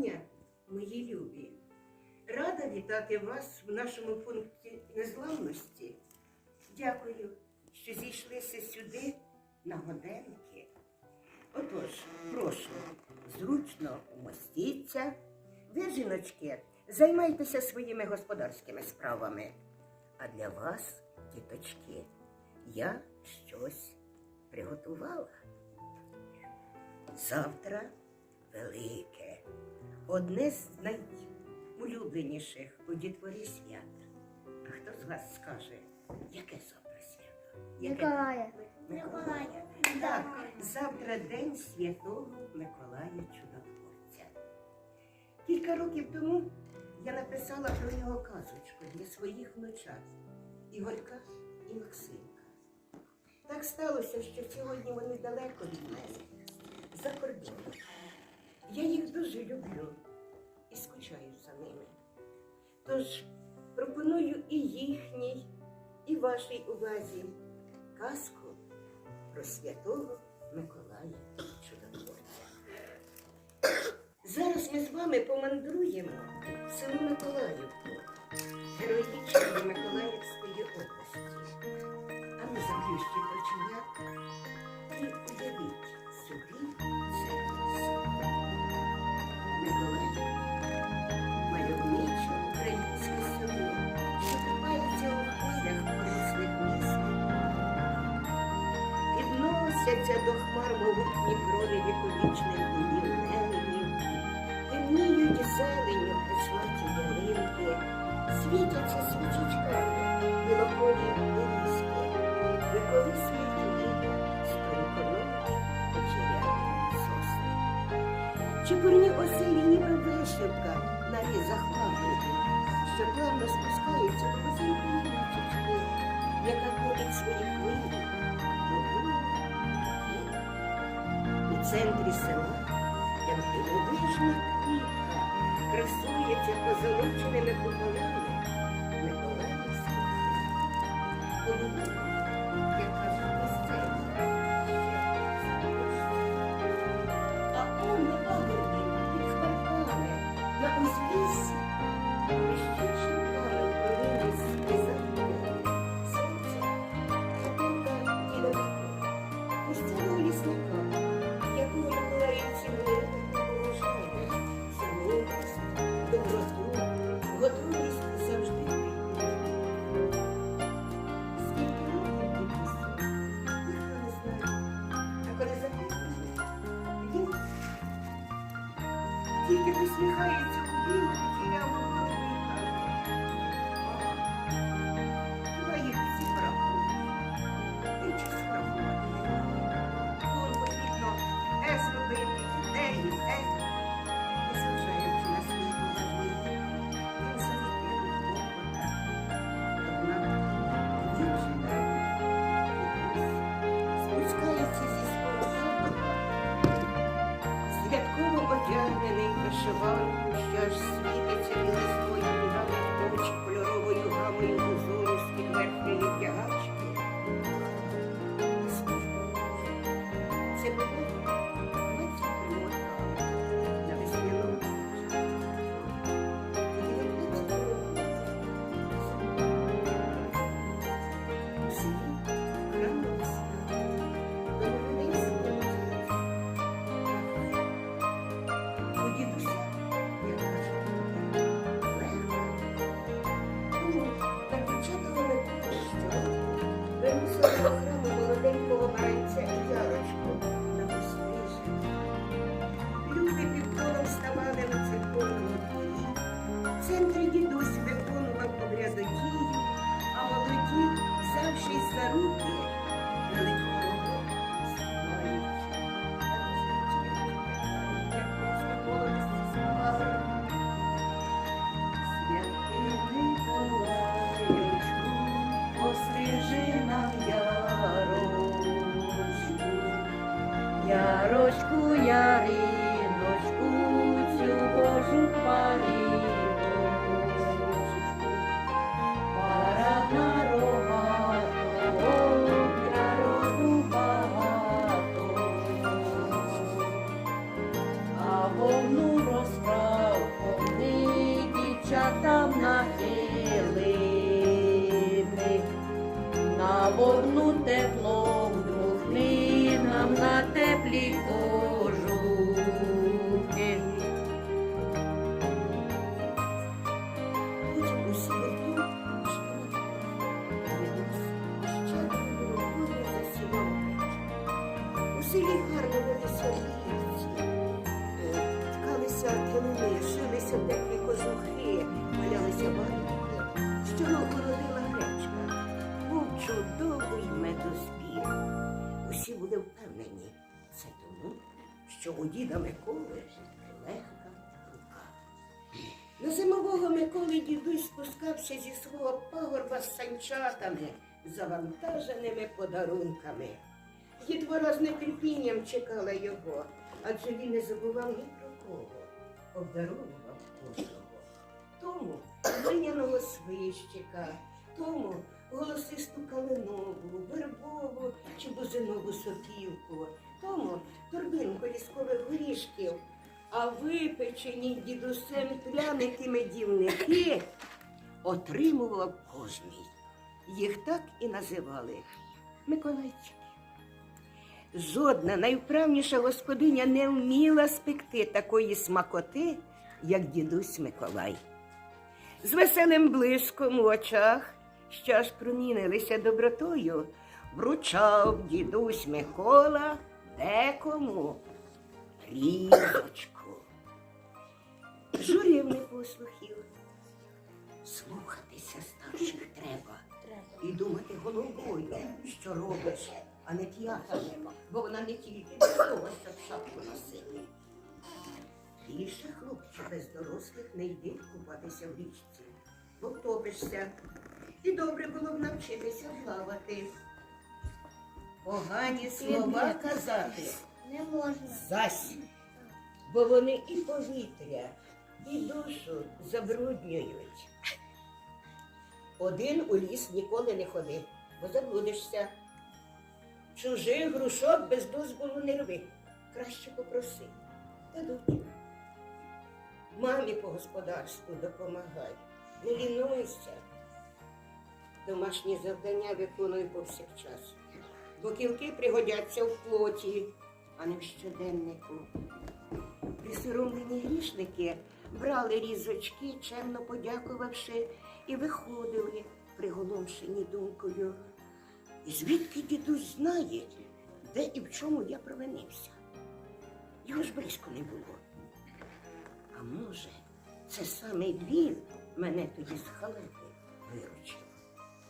дня, мої любі. Рада вітати вас в нашому пункті незламності. Дякую, що зійшлися сюди на годинки. Отож, прошу, зручно умостіться. Ви, жіночки, займайтеся своїми господарськими справами. А для вас, діточки, я щось приготувала. Завтра велике, одне з найулюбленіших у дітворі свят. А хто з вас скаже, яке завтра свято? Яке? Миколая. Миколая. Так, завтра день святого Миколая Чудотворця. Кілька років тому я написала про нього казочку для своїх внучат Ігорка і Максимка. Так сталося, що сьогодні вони далеко від мене, за кордоном. Я їх дуже люблю і скучаю за ними. Тож пропоную і їхній, і вашій увазі казку про святого Миколая Чудотворця. Зараз ми з вами помандруємо в село Миколаївку, героїчної Миколаївської до хмар могутні крони віковічних будів неленів, темніють зеленю прислаті ялинки, світяться свічечками білополі вирізки, виколисують літо струнконові вечеряні сосни. Чепурні оселі ніби вишивка на різах що плавно спускаються до центрі села, як дивовижна квітка, красується позолоченими куполами Миколаївський. Центрі дідусь виконував обрядодію, а молоді, взявшись за руки, вели shut up. Зимового Миколи дідусь спускався зі свого пагорба з санчатами, завантаженими подарунками. Дітвора з нетерпінням чекала його, адже він не забував ні про кого, обдаровував кожного. Тому глиняного свищика, тому голосисту калинову, вербову чи бузинову сопілку, тому торбинку ліскових горішків, а випечені дідусем пряники медівники отримував кожний. Їх так і називали Миколайчики. Жодна найвправніша господиня не вміла спекти такої смакоти, як дідусь Миколай. З веселим блиском у очах, що аж промінилися добротою, вручав дідусь Микола декому різочку. Журів непослухів. Слухатися старших треба і думати головою, що робиш, а не п'ятами, бо вона не тільки для того, щоб шапку носити. Більше хлопче без дорослих не йди купатися в річці, бо втопишся. І добре було б навчитися плавати. Погані слова казати Не можна. зась, бо вони і повітря, і душу забруднюють. Один у ліс ніколи не ходи, бо заблудишся. Чужих грушок без дозволу не рви. Краще попроси. Дадуть. Мамі по господарству допомагай. Не лінуйся. Домашні завдання виконуй повсякчас. Бо кілки пригодяться в плоті, а не в щоденнику. Присоромлені грішники брали різочки, чемно подякувавши, і виходили, приголомшені думкою. І звідки дідусь знає, де і в чому я провинився? Його ж близько не було. А може, це саме він мене тоді з халепи виручив.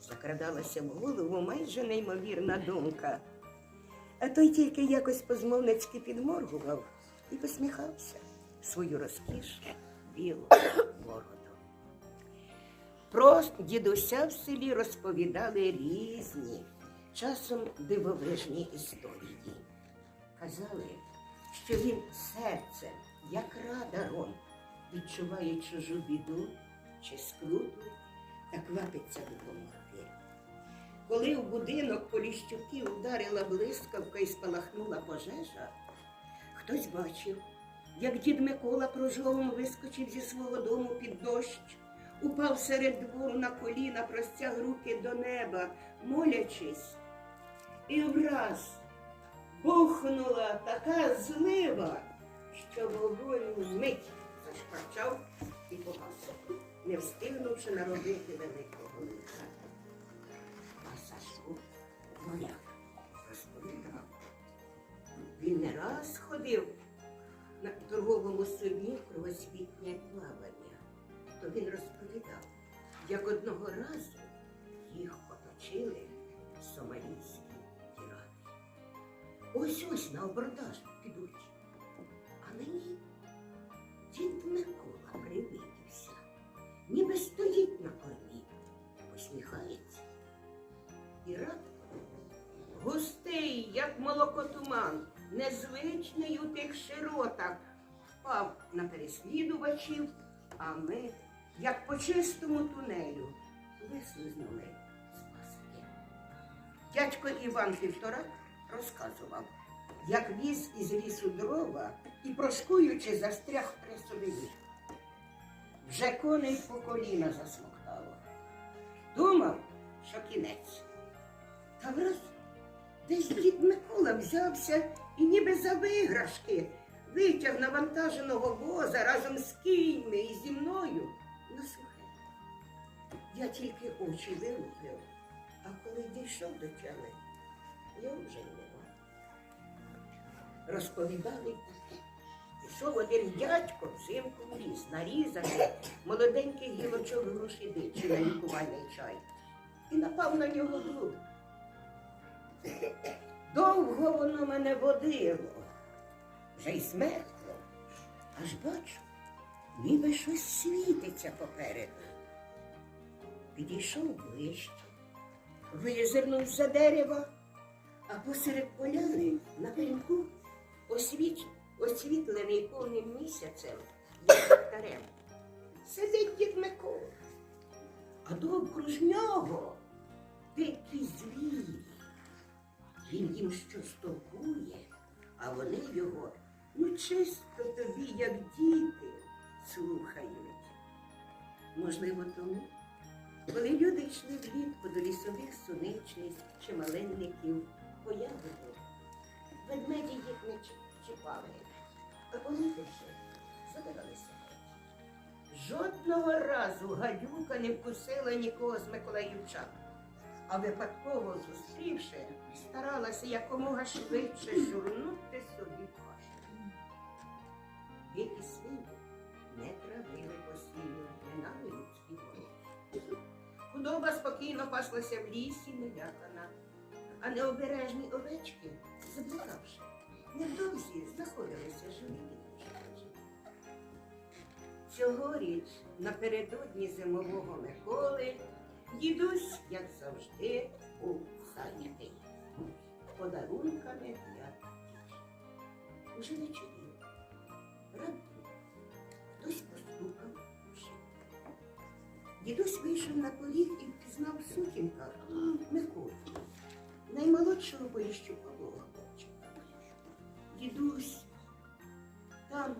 Закрадалася в голову майже неймовірна думка. А той тільки якось позмовницьки підморгував і посміхався свою розкішну білу бороду. Про дідуся в селі розповідали різні, часом дивовижні історії. Казали, що він серцем, як радаром, відчуває чужу біду чи скруту та квапиться допомогти. Коли в будинок Поліщуків вдарила блискавка і спалахнула пожежа, хтось бачив, як дід Микола прожогом вискочив зі свого дому під дощ, упав серед двору на коліна, простяг руки до неба, молячись, і враз бухнула така злива, що вогонь вмить зашкварчав і погас, не встигнувши наробити великого лиха. А Сашко моряк розповідав. Він не раз ходив на торговому судні кровосвітнє плавання. То він розповідав, як одного разу їх оточили сомалійські пірати. Ось ось на абордаж підуть. Незвичний у тих широтах, впав на переслідувачів, а ми, як по чистому тунелю, вислизнули з пастки. Дядько Іван Півторак розказував, як віз із лісу дрова і, прошкуючи, застряг при собі. Вже коней по коліна засмоктало. Думав, що кінець. Та враз десь дід Микола взявся і ніби за виграшки витяг навантаженого воза разом з кіньми і зі мною на сухе. Я тільки очі вилупив, а коли дійшов до тями, я вже не мав. Розповідали. Пішов один дядько взимку в ліс, нарізаний молоденьких гілочок груші дичі на лікувальний чай. І напав на нього друг. Довго воно мене водило, вже й смеркло. Аж бачу, ніби щось світиться попереду. Підійшов ближче, визирнув за дерева, а посеред поляни на пеньку освіт, освітлений повним місяцем ліхтарем. Сидить дід Микола, а довкруж нього дикі звірі. Він їм щось толкує, а вони його, ну чисто тобі, як діти, слухають. Можливо, тому, коли люди йшли влітку до лісових суничниць чи малинників по ягоду, ведмеді їх не чіпали, а помітивши, забиралися. Жодного разу гадюка не вкусила нікого з Миколаївчан а випадково зустрівши, старалася якомога швидше журнути собі кашу. Дикі свині не травили постійно, не людські волі. Худоба спокійно паслася в лісі, нелякана, а необережні овечки, заблукавши, невдовзі знаходилися живі від пожежі. Цьогоріч напередодні зимового Миколи Дідусь, як завжди, був зайнятий подарунками для дітей. Уже вечоріло. Раптом хтось постукав у шибку. Дідусь вийшов на поріг і впізнав в сутінках Миколу, наймолодшого поліщукового хлопчика. Дідусь там,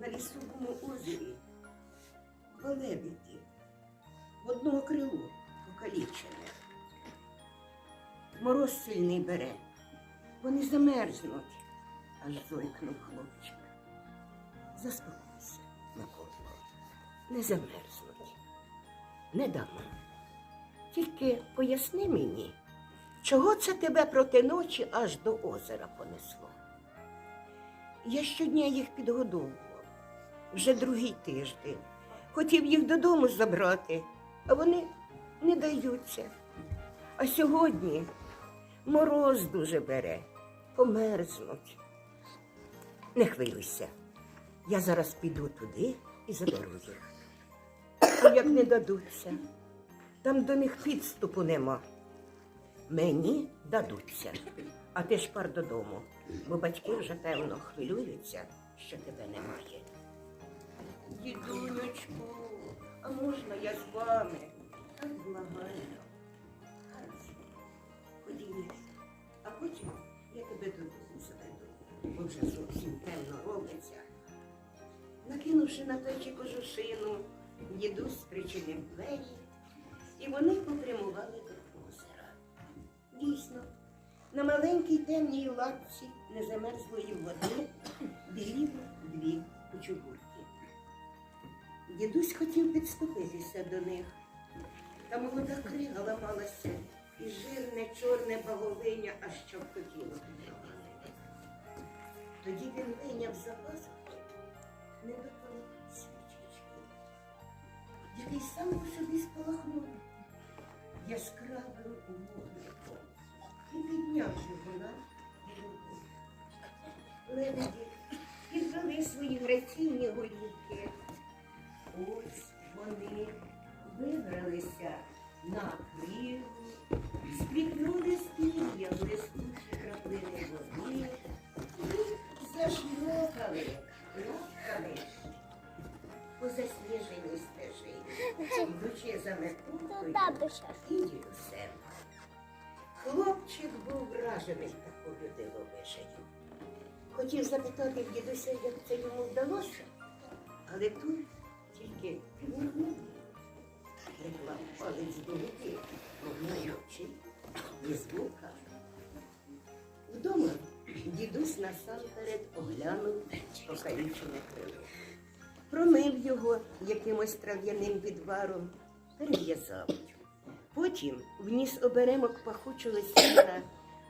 на лісовому озері, в лебеді, в одного крилу покалічене. Мороз сильний бере. Вони замерзнуть, аж зойкнув хлопчик. Заспокойся, Микола. Не замерзнуть. Не дамо. Тільки поясни мені, чого це тебе проти ночі аж до озера понесло? Я щодня їх підгодовував, вже другий тиждень. Хотів їх додому забрати, а вони не даються. А сьогодні мороз дуже бере, померзнуть. Не хвилюйся. Я зараз піду туди і заберу їх. А як не дадуться, там до них підступу нема. Мені дадуться, а ти ж пар додому, бо батьки вже певно хвилюються, що тебе немає. Дідунечку, а можна я з вами? Так благаю. Гаразд. А потім я тебе додому заведу, бо вже зовсім темно робиться. Накинувши на плечі кожушину, дідусь причинив двері, і вони попрямували до озера. Дійсно, на маленькій темній лапці незамерзлої води біліли дві кучугурки. Дідусь хотів підступитися до них, та молода крига ламалася, і жирне чорне баговиня аж що хотіло. Тоді він вийняв за пазуху недопалу свічечку, який сам по собі спалахнув яскравим вогником і підняв його на руку. Лебеді підвели свої граційні голівки. Ось вони вибралися на кригу, сплітнули стілья в лискучі краплини води і зашльопали лапками по засніженій стежині, йдучи за метукою і дідусем. Хлопчик був вражений такою дивовижею. Хотів запитати в дідуся, як це йому вдалося, але тут тільки і звука. Вдома дідусь насамперед оглянув покалічене крило. Промив його якимось трав'яним відваром, перев'язав. Потім вніс оберемок пахучого сіна,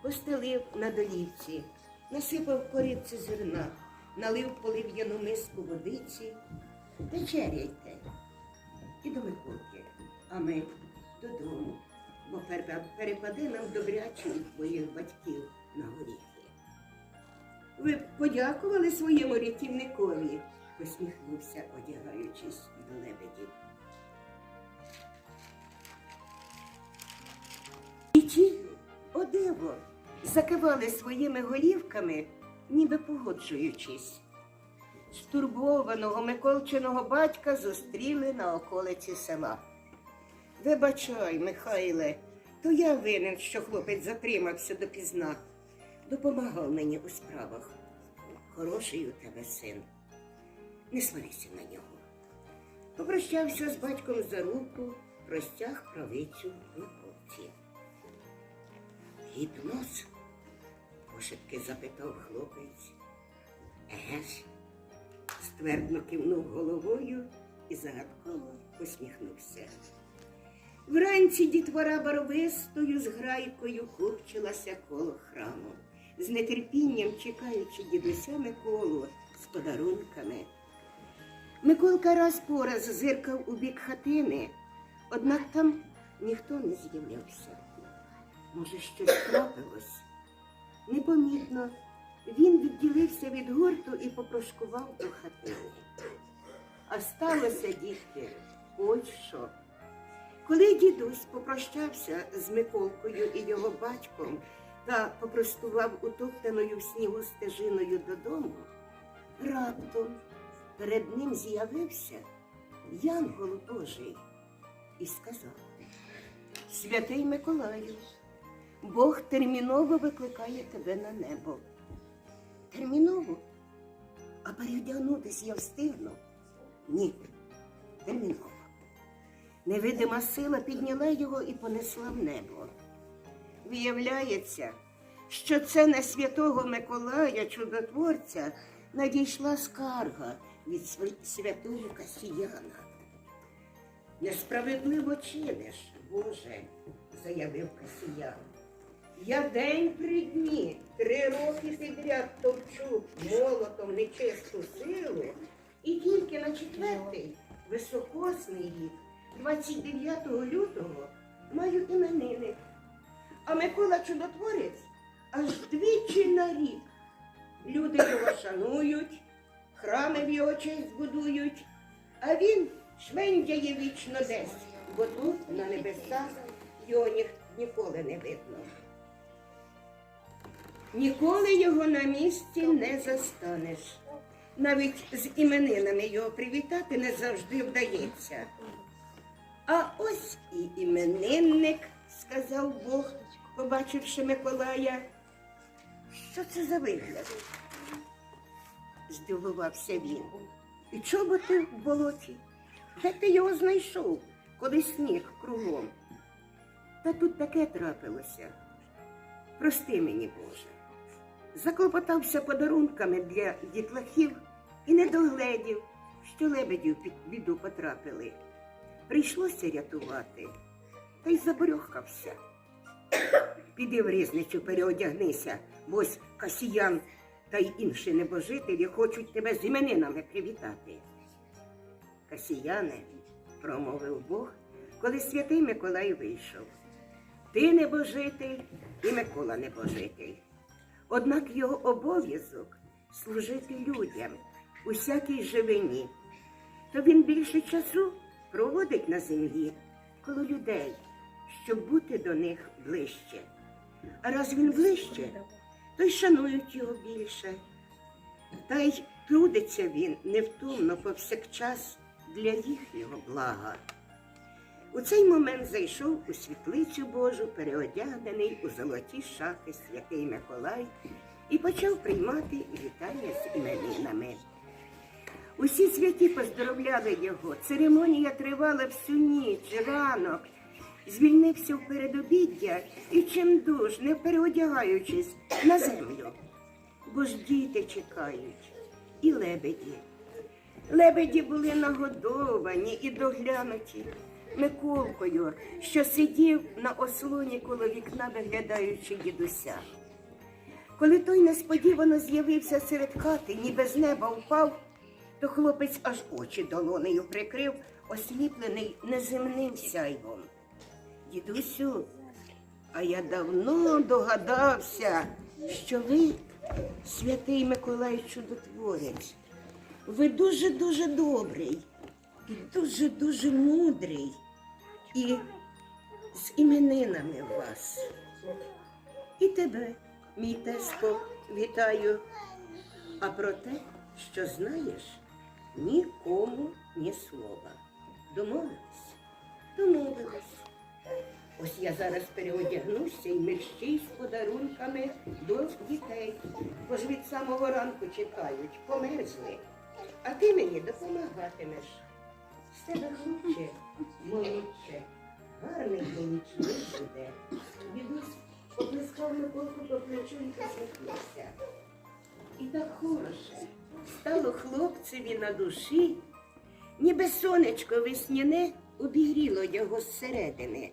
постелив на долівці, насипав корівці зерна, налив полив'яну миску водиці. Вечеряйте. І до Миколки, а ми додому, бо пере- перепаде нам добряче від твоїх батьків на горіхи. Ви б подякували своєму рятівникові, посміхнувся, одягаючись до лебедів. І ті, о диво, закивали своїми голівками, ніби погоджуючись. Стурбованого Миколчиного батька зустріли на околиці села. Вибачай, Михайле, то я винен, що хлопець затримався допізна. Допомагав мені у справах. Хороший у тебе син. Не сварися на нього. Попрощався з батьком за руку, простяг правицю на ковці. Гіпноз? пошепки запитав хлопець. Еге ж, ствердно кивнув головою і загадково посміхнувся. Вранці дітвора барвистою з грайкою купчилася коло храму, з нетерпінням чекаючи дідуся Миколу з подарунками. Миколка раз по раз зиркав у бік хатини, однак там ніхто не з'являвся. Може, щось трапилось? Непомітно він відділився від гурту і попрошкував до хатини. А сталося, дітки, ось що. Коли дідусь попрощався з Миколкою і його батьком та попростував утоптаною в снігу стежиною додому, раптом перед ним з'явився Янгол Божий і сказав: Святий Миколаю, Бог терміново викликає тебе на небо. Терміново? А перевдягнутись я встигну? Ні, терміново. Невидима сила підняла його і понесла в небо. Виявляється, що це на святого Миколая, чудотворця, надійшла скарга від святого Касіяна. Несправедливо чиниш, Боже, заявив Касіян. Я день при дні, три роки підряд товчу молотом нечисту силу, і тільки на четвертий високосний рік, 29 лютого, маю іменини. А Микола Чудотворець аж двічі на рік. Люди його шанують, храми в його честь будують, а він швендяє вічно десь, бо тут, на небесах, його ні, ніколи не видно. Ніколи його на місці не застанеш. Навіть з іменинами його привітати не завжди вдається. А ось і іменинник, сказав Бог, побачивши Миколая. Що це за вигляд? Здивувався він. І чоботи в болоті? Де ти його знайшов, коли сніг кругом? Та тут таке трапилося. Прости мені, Боже. Заклопотався подарунками для дітлахів і не догледів, що лебедів під біду потрапили. Прийшлося рятувати, та й заборьохався. Піди в різницю, переодягнися, бо ось касіян та й інші небожителі хочуть тебе з іменинами привітати. Касіяне, промовив Бог, коли святий Миколай вийшов. Ти небожитель і Микола небожитель. Однак його обов'язок служити людям, усякій живині. То він більше часу проводить на землі коло людей, щоб бути до них ближче. А раз він ближче, то й шанують його більше. Та й трудиться він невтомно повсякчас для їхнього блага. У цей момент зайшов у світлицю Божу, переодягнений у золоті шати святий Миколай, і почав приймати вітання з іменинами. Усі святі поздоровляли його. Церемонія тривала всю ніч, ранок. звільнився в передобіддя і чимдуж, не переодягаючись, на землю. Бо ж діти чекають, і лебеді. Лебеді були нагодовані і доглянуті Миколкою, що сидів на ослоні коло вікна, виглядаючи дідуся. Коли той несподівано з'явився серед хати, ніби з неба впав, то хлопець аж очі долонею прикрив, осліплений неземним сяйвом. Дідусю, а я давно догадався, що ви святий Миколай Чудотворець. Ви дуже-дуже добрий і дуже-дуже мудрий і з іменинами вас. І тебе, мій теско, вітаю. А про те, що знаєш, нікому ні слова. Домовились? Домовились. Ось я зараз переодягнуся і мерщій з подарунками до дітей. Бо ж від самого ранку чекають, померзли. А ти мені допомагатимеш. З тебе хлопче, молодче, гарний помічник буде. Дідусь поплескав Миколку по плечу і посміхнувся. І так хороше стало хлопцеві на душі, ніби сонечко весняне обігріло його зсередини,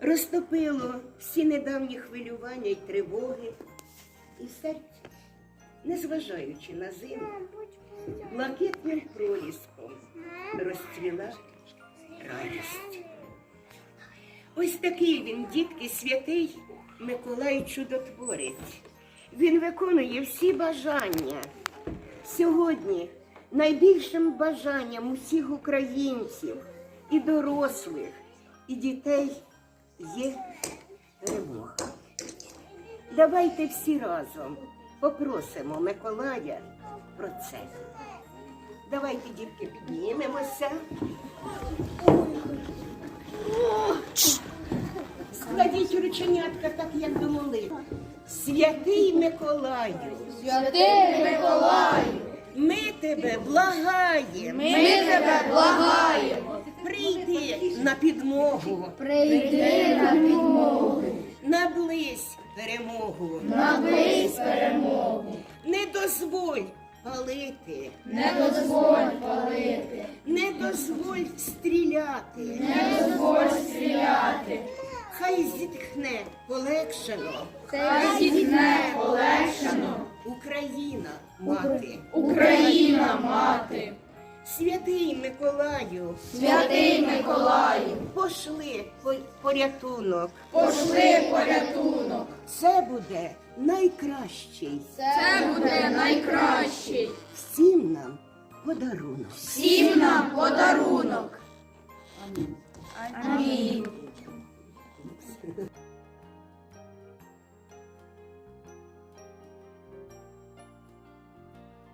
розтопило всі недавні хвилювання й тривоги, і серце, незважаючи на зиму, блакитним проліском розцвіла радість. Ось такий він, дітки, святий Миколай Чудотворець. Він виконує всі бажання. Сьогодні найбільшим бажанням усіх українців, і дорослих, і дітей є перемога. Давайте всі разом попросимо Миколая про це. Давайте, дітки, піднімемося. Складіть рученятка так, як до молитви. Святий Миколаю, Святий Миколаю, ми тебе благаємо. ми тебе благаємо, Прийди на підмогу, прийди на підмогу, наблизь перемогу, наблизь перемогу, не дозволь палити, не дозволь палити, не дозволь стріляти, не дозволь стріляти, хай зітхне полегшено. Хай зітхне полегшено. Україна, мати, Україна мати, святий Миколаю, святий Миколаю, пошли порятунок. пошли порятунок, Це буде найкращий. Це буде найкращий, всім нам подарунок. всім нам подарунок. Амінь.